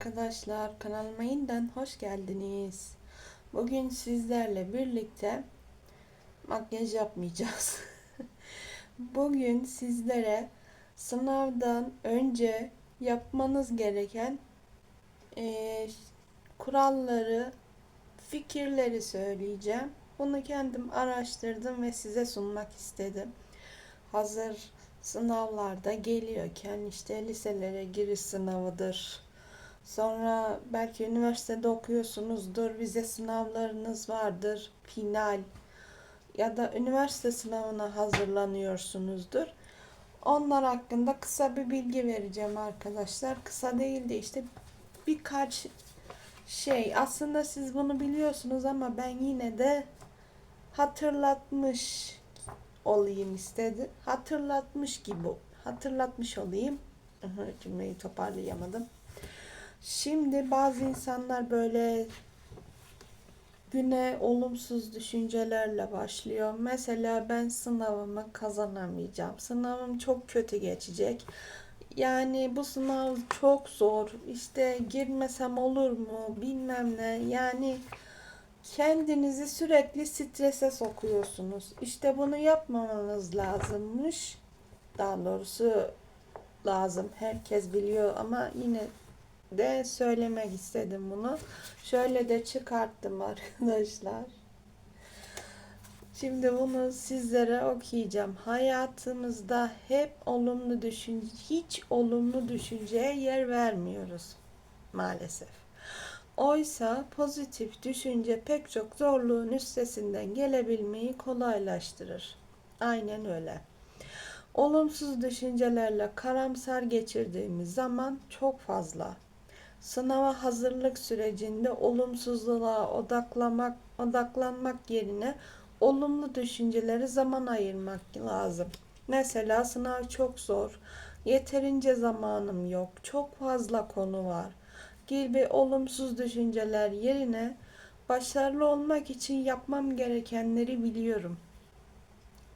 Arkadaşlar kanalıma yeniden hoş geldiniz. Bugün sizlerle birlikte makyaj yapmayacağız. Bugün sizlere sınavdan önce yapmanız gereken eee, kuralları, fikirleri söyleyeceğim. Bunu kendim araştırdım ve size sunmak istedim. Hazır sınavlarda geliyorken işte liselere giriş sınavıdır Sonra belki üniversitede okuyorsunuzdur, vize sınavlarınız vardır, final ya da üniversite sınavına hazırlanıyorsunuzdur. Onlar hakkında kısa bir bilgi vereceğim arkadaşlar. Kısa değil de işte birkaç şey. Aslında siz bunu biliyorsunuz ama ben yine de hatırlatmış olayım istedim. Hatırlatmış gibi hatırlatmış olayım. Cümleyi toparlayamadım. Şimdi bazı insanlar böyle güne olumsuz düşüncelerle başlıyor. Mesela ben sınavımı kazanamayacağım. Sınavım çok kötü geçecek. Yani bu sınav çok zor. İşte girmesem olur mu? Bilmem ne. Yani kendinizi sürekli strese sokuyorsunuz. İşte bunu yapmamanız lazımmış. Daha doğrusu lazım. Herkes biliyor ama yine de söylemek istedim bunu. Şöyle de çıkarttım arkadaşlar. Şimdi bunu sizlere okuyacağım. Hayatımızda hep olumlu düşünce, hiç olumlu düşünceye yer vermiyoruz maalesef. Oysa pozitif düşünce pek çok zorluğun üstesinden gelebilmeyi kolaylaştırır. Aynen öyle. Olumsuz düşüncelerle karamsar geçirdiğimiz zaman çok fazla Sınava hazırlık sürecinde olumsuzluğa odaklamak, odaklanmak yerine olumlu düşünceleri zaman ayırmak lazım. Mesela sınav çok zor, yeterince zamanım yok, çok fazla konu var gibi olumsuz düşünceler yerine başarılı olmak için yapmam gerekenleri biliyorum.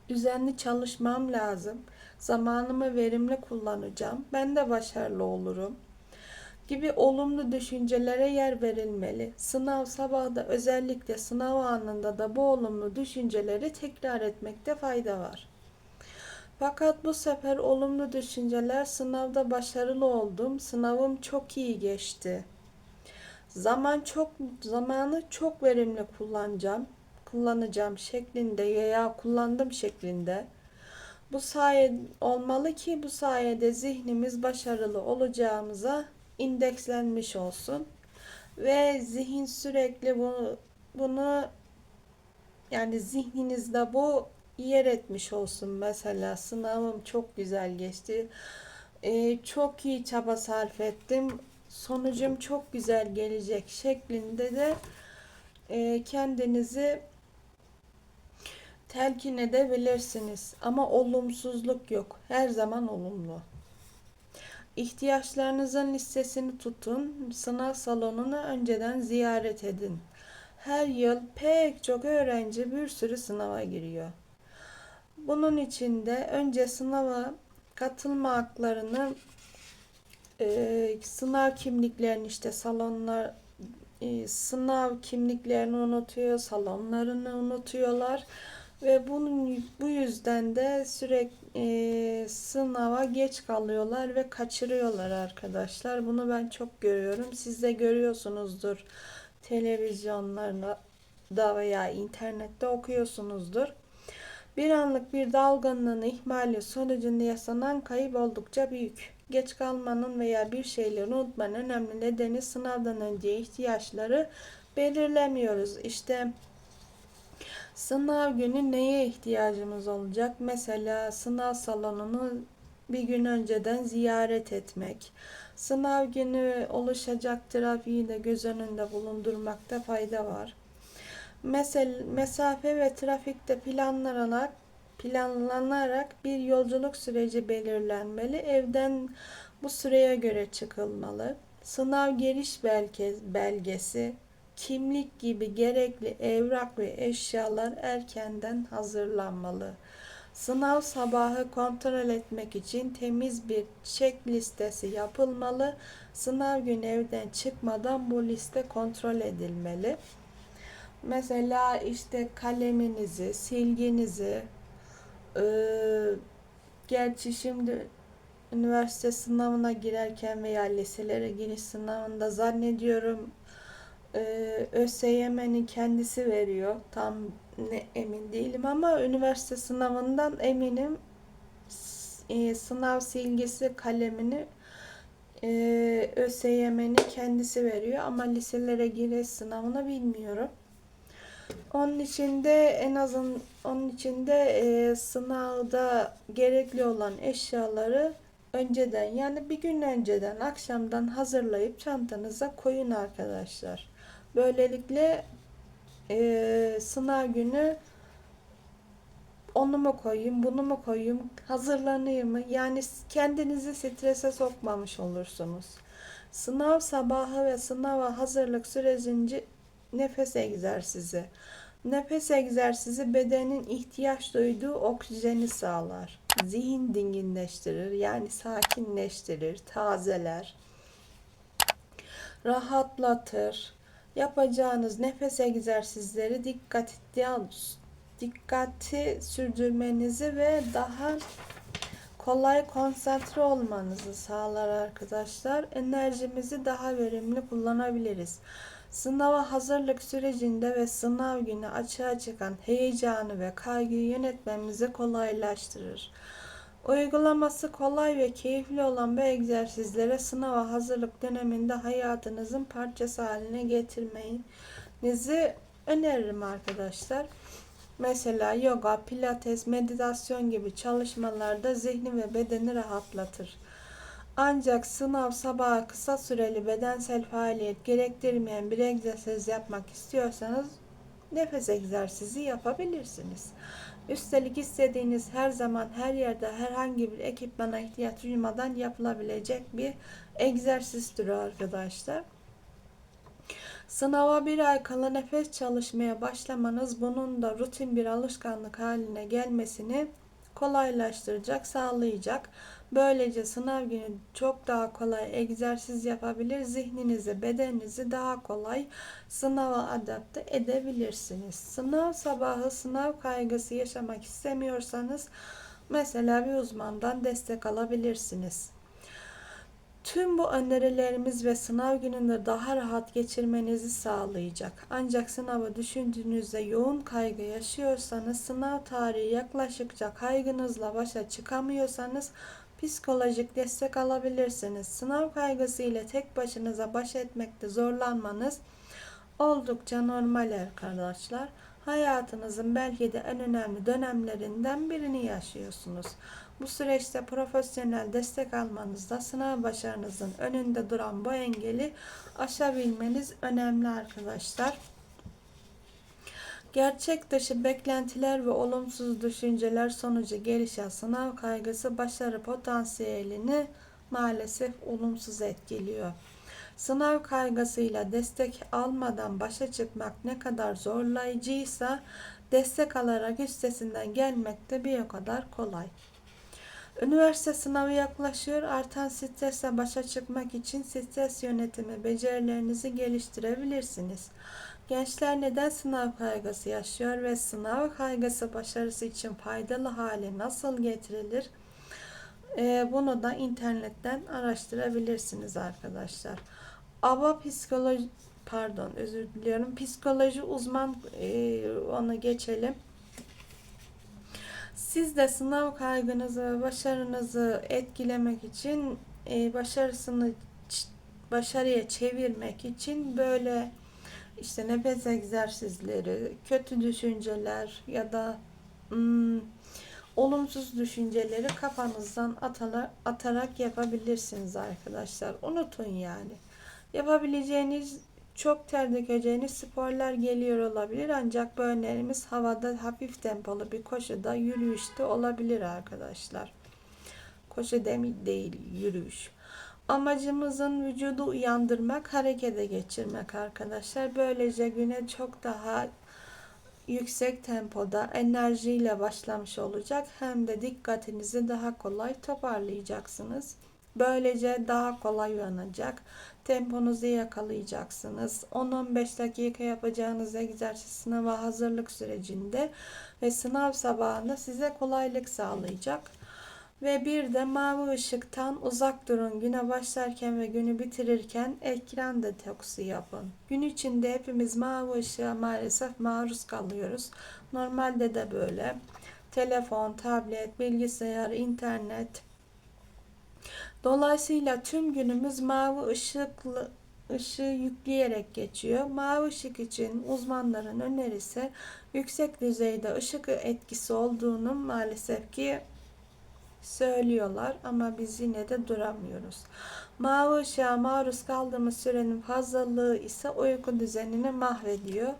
Düzenli çalışmam lazım. Zamanımı verimli kullanacağım. Ben de başarılı olurum gibi olumlu düşüncelere yer verilmeli. Sınav sabahda özellikle sınav anında da bu olumlu düşünceleri tekrar etmekte fayda var. Fakat bu sefer olumlu düşünceler sınavda başarılı oldum, sınavım çok iyi geçti. Zaman çok zamanı çok verimli kullanacağım, kullanacağım şeklinde veya kullandım şeklinde. Bu sayede olmalı ki bu sayede zihnimiz başarılı olacağımıza indekslenmiş olsun. Ve zihin sürekli bunu bunu yani zihninizde bu yer etmiş olsun. Mesela sınavım çok güzel geçti. Ee, çok iyi çaba sarf ettim. Sonucum çok güzel gelecek şeklinde de e, kendinizi telkin edebilirsiniz. Ama olumsuzluk yok. Her zaman olumlu İhtiyaçlarınızın listesini tutun, sınav salonunu önceden ziyaret edin. Her yıl pek çok öğrenci bir sürü sınava giriyor. Bunun için de önce sınava katılma haklarını e, sınav kimliklerini işte salonlar e, sınav kimliklerini unutuyor, salonlarını unutuyorlar ve bunun bu yüzden de sürekli e, sınava geç kalıyorlar ve kaçırıyorlar arkadaşlar. Bunu ben çok görüyorum. Siz de görüyorsunuzdur televizyonlarda veya internette okuyorsunuzdur. Bir anlık bir dalgınlığın ihmali sonucunda yaşanan kayıp oldukça büyük. Geç kalmanın veya bir şeyleri unutmanın önemli nedeni sınavdan önce ihtiyaçları belirlemiyoruz. İşte Sınav günü neye ihtiyacımız olacak? Mesela sınav salonunu bir gün önceden ziyaret etmek. Sınav günü oluşacak trafiği de göz önünde bulundurmakta fayda var. Mesel, mesafe ve trafikte planlanarak planlanarak bir yolculuk süreci belirlenmeli. Evden bu süreye göre çıkılmalı. Sınav giriş belgesi, kimlik gibi gerekli evrak ve eşyalar erkenden hazırlanmalı. Sınav sabahı kontrol etmek için temiz bir check listesi yapılmalı. Sınav günü evden çıkmadan bu liste kontrol edilmeli. Mesela işte kaleminizi, silginizi, eee, gerçi şimdi üniversite sınavına girerken veya liselere giriş sınavında zannediyorum eee ÖSYM'nin kendisi veriyor. Tam ne emin değilim ama üniversite sınavından eminim eee, sınav silgisi kalemini eee ÖSYM'nin kendisi veriyor ama liselere giriş sınavını bilmiyorum. Onun için de en azın onun için de e, sınavda gerekli olan eşyaları önceden yani bir gün önceden akşamdan hazırlayıp çantanıza koyun arkadaşlar. Böylelikle e, sınav günü onu mu koyayım, bunu mu koyayım, hazırlanayım mı? Yani kendinizi strese sokmamış olursunuz. Sınav sabahı ve sınava hazırlık sürecince nefes egzersizi. Nefes egzersizi bedenin ihtiyaç duyduğu oksijeni sağlar. Zihin dinginleştirir, yani sakinleştirir, tazeler, rahatlatır. Yapacağınız nefes egzersizleri dikkatli dikkati sürdürmenizi ve daha kolay konsantre olmanızı sağlar arkadaşlar. Enerjimizi daha verimli kullanabiliriz. Sınava hazırlık sürecinde ve sınav günü açığa çıkan heyecanı ve kaygıyı yönetmemizi kolaylaştırır. Uygulaması kolay ve keyifli olan bu egzersizlere sınava hazırlık döneminde hayatınızın parçası haline getirmenizi öneririm arkadaşlar. Mesela yoga, pilates, meditasyon gibi çalışmalarda zihni ve bedeni rahatlatır. Ancak sınav sabahı kısa süreli bedensel faaliyet gerektirmeyen bir egzersiz yapmak istiyorsanız nefes egzersizi yapabilirsiniz. Üstelik istediğiniz her zaman her yerde herhangi bir ekipmana ihtiyaç duymadan yapılabilecek bir egzersiz türü arkadaşlar. Sınava bir ay kala nefes çalışmaya başlamanız bunun da rutin bir alışkanlık haline gelmesini kolaylaştıracak, sağlayacak. Böylece sınav günü çok daha kolay egzersiz yapabilir, zihninizi, bedeninizi daha kolay sınava adapte edebilirsiniz. Sınav sabahı sınav kaygısı yaşamak istemiyorsanız mesela bir uzmandan destek alabilirsiniz. Tüm bu önerilerimiz ve sınav gününde daha rahat geçirmenizi sağlayacak. Ancak sınavı düşündüğünüzde yoğun kaygı yaşıyorsanız, sınav tarihi yaklaşıkça kaygınızla başa çıkamıyorsanız psikolojik destek alabilirsiniz. Sınav kaygısı ile tek başınıza baş etmekte zorlanmanız oldukça normal arkadaşlar. Hayatınızın belki de en önemli dönemlerinden birini yaşıyorsunuz. Bu süreçte profesyonel destek almanızda sınav başarınızın önünde duran bu engeli aşabilmeniz önemli arkadaşlar. Gerçek dışı beklentiler ve olumsuz düşünceler sonucu gelişen sınav kaygısı başarı potansiyelini maalesef olumsuz etkiliyor. Sınav kaygısıyla destek almadan başa çıkmak ne kadar zorlayıcıysa destek alarak üstesinden gelmek de bir o kadar kolay. Üniversite sınavı yaklaşıyor. Artan stresle başa çıkmak için stres yönetimi becerilerinizi geliştirebilirsiniz. Gençler neden sınav kaygısı yaşıyor ve sınav kaygısı başarısı için faydalı hale nasıl getirilir? Ee, bunu da internetten araştırabilirsiniz arkadaşlar. ABA psikoloji pardon özür diliyorum. Psikoloji uzman e, ona geçelim. Siz de sınav kaygınızı başarınızı etkilemek için e, başarısını başarıya çevirmek için böyle işte nefes egzersizleri, kötü düşünceler ya da hmm, olumsuz düşünceleri kafanızdan atalar, atarak yapabilirsiniz arkadaşlar. Unutun yani. Yapabileceğiniz çok ter dökeceğiniz sporlar geliyor olabilir ancak bu önerimiz havada hafif tempolu bir koşuda yürüyüşte olabilir arkadaşlar. Koşu değil yürüyüş. Amacımızın vücudu uyandırmak, harekete geçirmek arkadaşlar. Böylece güne çok daha yüksek tempoda enerjiyle başlamış olacak hem de dikkatinizi daha kolay toparlayacaksınız. Böylece daha kolay uyanacak. Temponuzu yakalayacaksınız. 10-15 dakika yapacağınız egzersiz sınava hazırlık sürecinde ve sınav sabahında size kolaylık sağlayacak. Ve bir de mavi ışıktan uzak durun. Güne başlarken ve günü bitirirken ekran detoksu yapın. Gün içinde hepimiz mavi ışığa maalesef maruz kalıyoruz. Normalde de böyle. Telefon, tablet, bilgisayar, internet. Dolayısıyla tüm günümüz mavi ışıklı ışığı yükleyerek geçiyor. Mavi ışık için uzmanların önerisi yüksek düzeyde ışık etkisi olduğunu maalesef ki söylüyorlar ama biz yine de duramıyoruz. Mavi ışığa maruz kaldığımız sürenin fazlalığı ise uyku düzenini mahvediyor.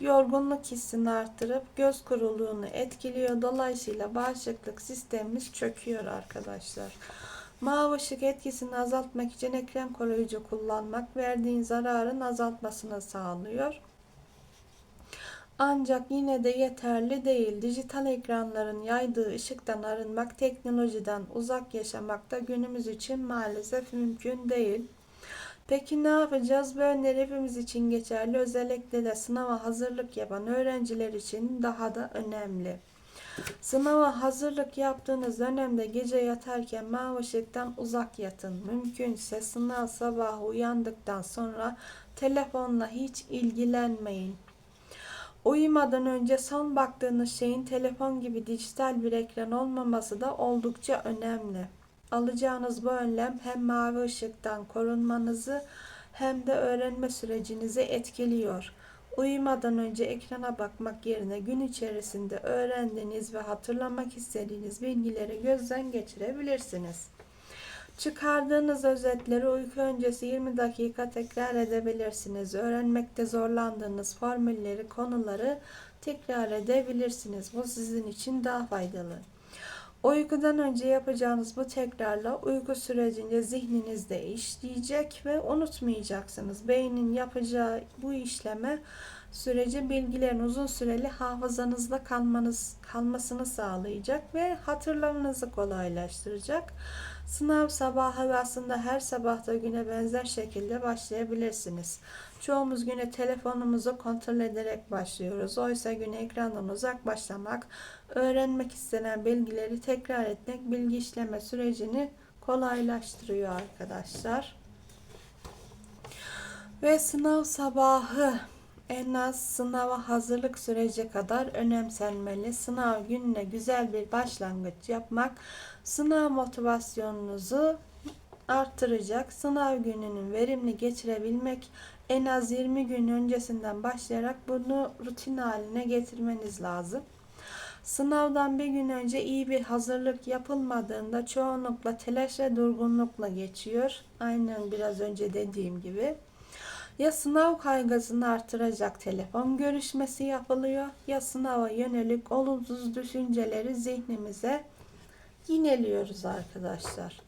Yorgunluk hissini arttırıp göz kuruluğunu etkiliyor. Dolayısıyla bağışıklık sistemimiz çöküyor arkadaşlar. Mavi ışık etkisini azaltmak için ekran koruyucu kullanmak verdiğin zararın azaltmasını sağlıyor. Ancak yine de yeterli değil. Dijital ekranların yaydığı ışıktan arınmak, teknolojiden uzak yaşamak da günümüz için maalesef mümkün değil. Peki ne yapacağız? Bu öneri hepimiz için geçerli. Özellikle de sınava hazırlık yapan öğrenciler için daha da önemli. Sınava hazırlık yaptığınız dönemde gece yatarken mavi ışıktan uzak yatın. Mümkünse sınav sabahı uyandıktan sonra telefonla hiç ilgilenmeyin. Uyumadan önce son baktığınız şeyin telefon gibi dijital bir ekran olmaması da oldukça önemli. Alacağınız bu önlem hem mavi ışıktan korunmanızı hem de öğrenme sürecinizi etkiliyor. Uyumadan önce ekrana bakmak yerine gün içerisinde öğrendiğiniz ve hatırlamak istediğiniz bilgileri gözden geçirebilirsiniz. Çıkardığınız özetleri uyku öncesi 20 dakika tekrar edebilirsiniz. Öğrenmekte zorlandığınız formülleri, konuları tekrar edebilirsiniz. Bu sizin için daha faydalı. Uykudan önce yapacağınız bu tekrarla uyku sürecince zihninizde işleyecek ve unutmayacaksınız. Beynin yapacağı bu işleme süreci bilgilerin uzun süreli hafızanızda kalmanız, kalmasını sağlayacak ve hatırlamanızı kolaylaştıracak. Sınav sabahı ve aslında her sabahta güne benzer şekilde başlayabilirsiniz. Çoğumuz güne telefonumuzu kontrol ederek başlıyoruz. Oysa güne ekrandan uzak başlamak, öğrenmek istenen bilgileri tekrar etmek bilgi işleme sürecini kolaylaştırıyor arkadaşlar. Ve sınav sabahı en az sınava hazırlık süreci kadar önemsenmeli. Sınav gününe güzel bir başlangıç yapmak sınav motivasyonunuzu arttıracak. Sınav gününün verimli geçirebilmek en az 20 gün öncesinden başlayarak bunu rutin haline getirmeniz lazım. Sınavdan bir gün önce iyi bir hazırlık yapılmadığında çoğunlukla telaş ve durgunlukla geçiyor. Aynen biraz önce dediğim gibi. Ya sınav kaygısını artıracak telefon görüşmesi yapılıyor ya sınava yönelik olumsuz düşünceleri zihnimize yineliyoruz arkadaşlar.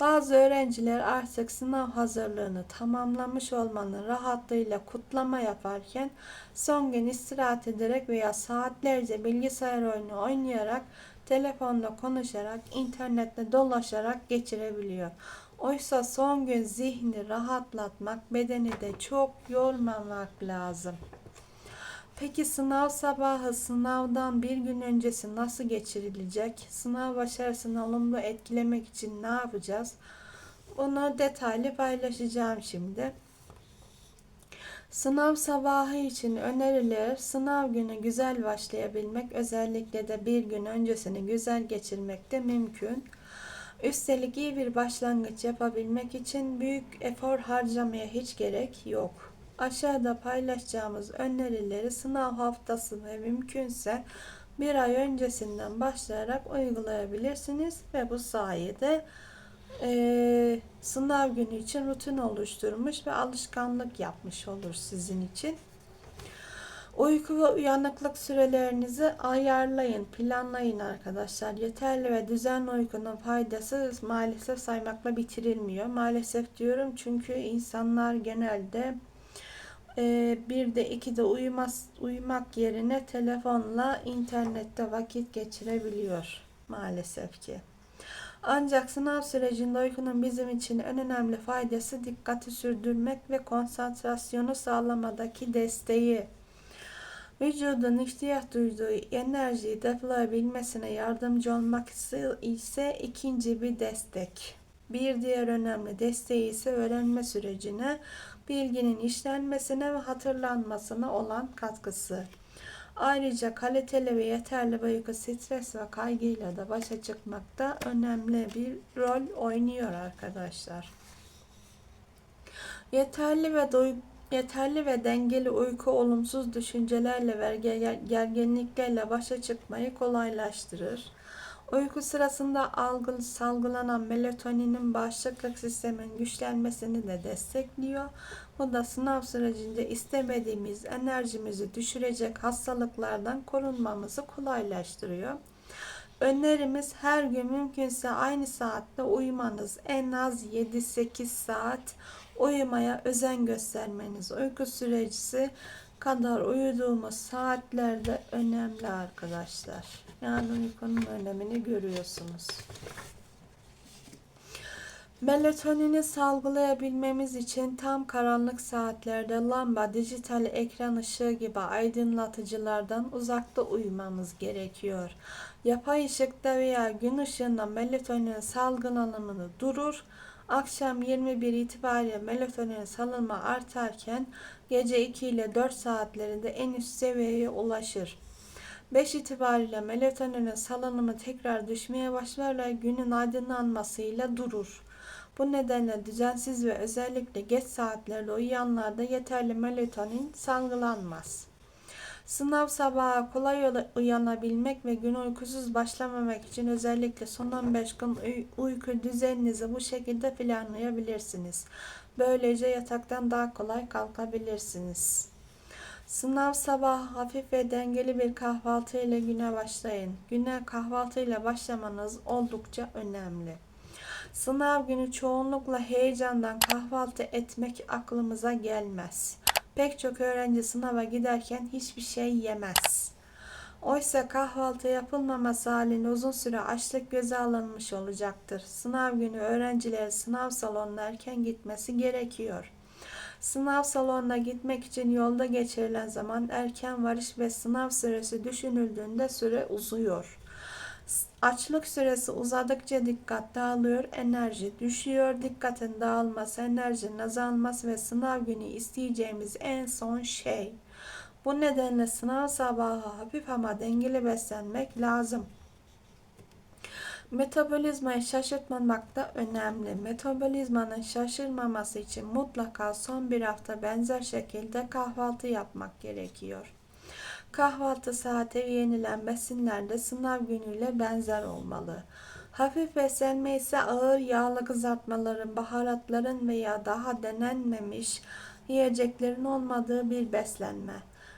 Bazı öğrenciler artık sınav hazırlığını tamamlamış olmanın rahatlığıyla kutlama yaparken son gün istirahat ederek veya saatlerce bilgisayar oyunu oynayarak, telefonla konuşarak, internette dolaşarak geçirebiliyor. Oysa son gün zihni rahatlatmak, bedeni de çok yormamak lazım. Peki sınav sabahı sınavdan bir gün öncesi nasıl geçirilecek? Sınav başarısını olumlu etkilemek için ne yapacağız? Bunu detaylı paylaşacağım şimdi. Sınav sabahı için önerilir. Sınav günü güzel başlayabilmek, özellikle de bir gün öncesini güzel geçirmek de mümkün. Üstelik iyi bir başlangıç yapabilmek için büyük efor harcamaya hiç gerek yok. Aşağıda paylaşacağımız önerileri sınav haftası ve mümkünse bir ay öncesinden başlayarak uygulayabilirsiniz ve bu sayede e, sınav günü için rutin oluşturmuş ve alışkanlık yapmış olur sizin için. Uyku ve uyanıklık sürelerinizi ayarlayın, planlayın arkadaşlar. Yeterli ve düzenli uykunun faydası maalesef saymakla bitirilmiyor. Maalesef diyorum çünkü insanlar genelde e, bir de iki de uyumaz, uyumak yerine telefonla internette vakit geçirebiliyor maalesef ki. Ancak sınav sürecinde uykunun bizim için en önemli faydası dikkati sürdürmek ve konsantrasyonu sağlamadaki desteği. Vücudun ihtiyaç duyduğu enerjiyi depolayabilmesine yardımcı olmak ise ikinci bir destek. Bir diğer önemli desteği ise öğrenme sürecine, bilginin işlenmesine ve hatırlanmasına olan katkısı. Ayrıca kaliteli ve yeterli uyku stres ve kaygıyla da başa çıkmakta önemli bir rol oynuyor arkadaşlar. Yeterli ve Yeterli ve dengeli uyku olumsuz düşüncelerle ve gerginliklerle başa çıkmayı kolaylaştırır. Uyku sırasında algı, salgılanan melatoninin bağışıklık sistemin güçlenmesini de destekliyor. Bu da sınav sürecinde istemediğimiz enerjimizi düşürecek hastalıklardan korunmamızı kolaylaştırıyor. Önerimiz her gün mümkünse aynı saatte uyumanız. En az 7-8 saat uyumaya özen göstermeniz. Uyku süreci kadar uyuduğumuz saatlerde önemli arkadaşlar. Yani uykunun önemini görüyorsunuz. Melatonini salgılayabilmemiz için tam karanlık saatlerde lamba, dijital ekran ışığı gibi aydınlatıcılardan uzakta uyumamız gerekiyor. Yapay ışıkta veya gün ışığında melatonin salgılanımını durur. Akşam 21 itibariyle melatonin salınma artarken gece 2 ile 4 saatlerinde en üst seviyeye ulaşır. 5 itibariyle melatoninin salınımı tekrar düşmeye başlar ve günün aydınlanmasıyla durur. Bu nedenle düzensiz ve özellikle geç saatlerde uyuyanlarda yeterli melatonin salgılanmaz. Sınav sabahı kolay uyanabilmek ve gün uykusuz başlamamak için özellikle son 15 gün uyku düzeninizi bu şekilde planlayabilirsiniz. Böylece yataktan daha kolay kalkabilirsiniz. Sınav sabahı hafif ve dengeli bir kahvaltı ile güne başlayın. Güne kahvaltı ile başlamanız oldukça önemli. Sınav günü çoğunlukla heyecandan kahvaltı etmek aklımıza gelmez. Pek çok öğrenci sınava giderken hiçbir şey yemez. Oysa kahvaltı yapılmaması halinde uzun süre açlık göze alınmış olacaktır. Sınav günü öğrenciler sınav salonuna erken gitmesi gerekiyor. Sınav salonuna gitmek için yolda geçirilen zaman erken varış ve sınav süresi düşünüldüğünde süre uzuyor. Açlık süresi uzadıkça dikkat dağılıyor, enerji düşüyor. Dikkatin dağılması, enerjinin azalması ve sınav günü isteyeceğimiz en son şey. Bu nedenle sınav sabahı hafif ama dengeli beslenmek lazım. Metabolizmayı şaşırtmamak da önemli. Metabolizmanın şaşırmaması için mutlaka son bir hafta benzer şekilde kahvaltı yapmak gerekiyor. Kahvaltı saati ve yenilen besinler de sınav günüyle benzer olmalı. Hafif beslenme ise ağır yağlı kızartmaların, baharatların veya daha denenmemiş yiyeceklerin olmadığı bir beslenme.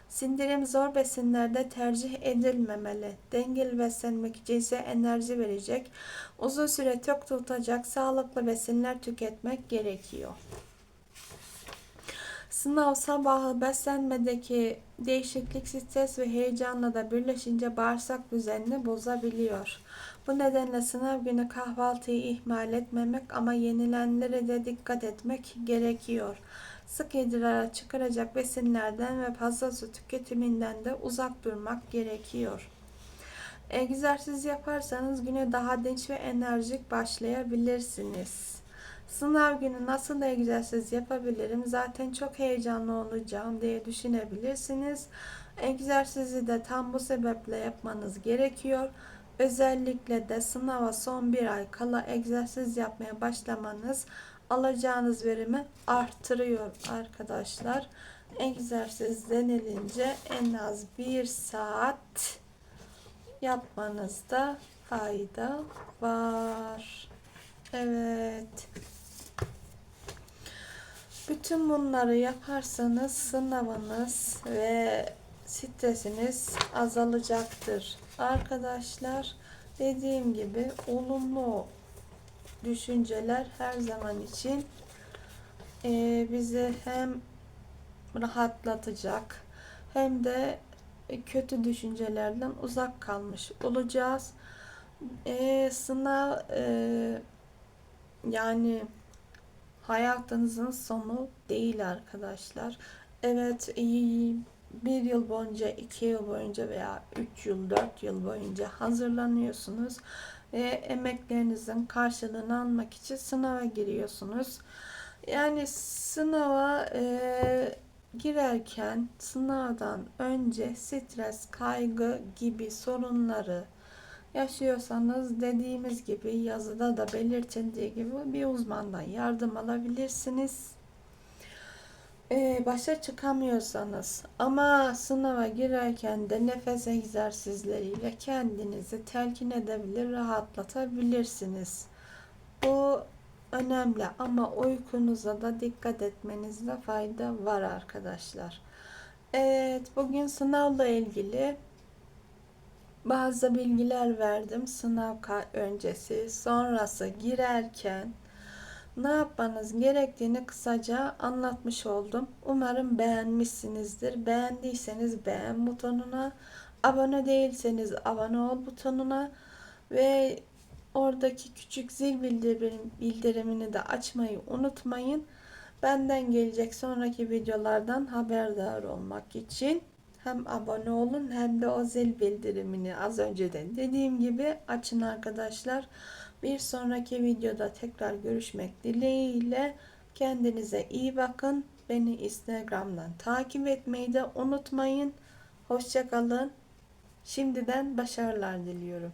Sindirim zor besinlerde tercih edilmemeli. Dengeli beslenmek için ise enerji verecek, uzun süre tok tutacak sağlıklı besinler tüketmek gerekiyor. Sınav sabahı beslenmedeki değişiklik stres ve heyecanla da birleşince bağırsak düzenini bozabiliyor. Bu nedenle sınav günü kahvaltıyı ihmal etmemek ama yenilenlere de dikkat etmek gerekiyor. Sık idrara çıkaracak besinlerden ve fazla su tüketiminden de uzak durmak gerekiyor. Egzersiz yaparsanız güne daha dinç ve enerjik başlayabilirsiniz. Sınav günü nasıl egzersiz yapabilirim? Zaten çok heyecanlı olacağım diye düşünebilirsiniz. Egzersizi de tam bu sebeple yapmanız gerekiyor. Özellikle de sınava son bir ay kala egzersiz yapmaya başlamanız alacağınız verimi artırıyor arkadaşlar. Egzersiz denilince en az bir saat yapmanızda fayda var. Evet. Bütün bunları yaparsanız sınavınız ve stresiniz azalacaktır. Arkadaşlar dediğim gibi olumlu düşünceler her zaman için e, bize hem rahatlatacak hem de kötü düşüncelerden uzak kalmış olacağız. Ee, sınav e, yani hayatınızın sonu değil arkadaşlar. Evet bir yıl boyunca, iki yıl boyunca veya üç yıl, dört yıl boyunca hazırlanıyorsunuz ve emeklerinizin karşılığını almak için sınava giriyorsunuz. Yani sınava e, girerken sınavdan önce stres, kaygı gibi sorunları yaşıyorsanız dediğimiz gibi yazıda da belirtildiği gibi bir uzmandan yardım alabilirsiniz. Ee, başa çıkamıyorsanız ama sınava girerken de nefes egzersizleriyle kendinizi telkin edebilir, rahatlatabilirsiniz. Bu önemli ama uykunuza da dikkat etmenizde fayda var arkadaşlar. Evet, bugün sınavla ilgili bazı bilgiler verdim. Sınav öncesi, sonrası girerken ne yapmanız gerektiğini kısaca anlatmış oldum. Umarım beğenmişsinizdir. Beğendiyseniz beğen butonuna, abone değilseniz abone ol butonuna ve oradaki küçük zil bildirim, bildirimini de açmayı unutmayın. Benden gelecek sonraki videolardan haberdar olmak için hem abone olun hem de o zil bildirimini az önceden dediğim gibi açın arkadaşlar. Bir sonraki videoda tekrar görüşmek dileğiyle kendinize iyi bakın. Beni Instagram'dan takip etmeyi de unutmayın. Hoşçakalın. Şimdiden başarılar diliyorum.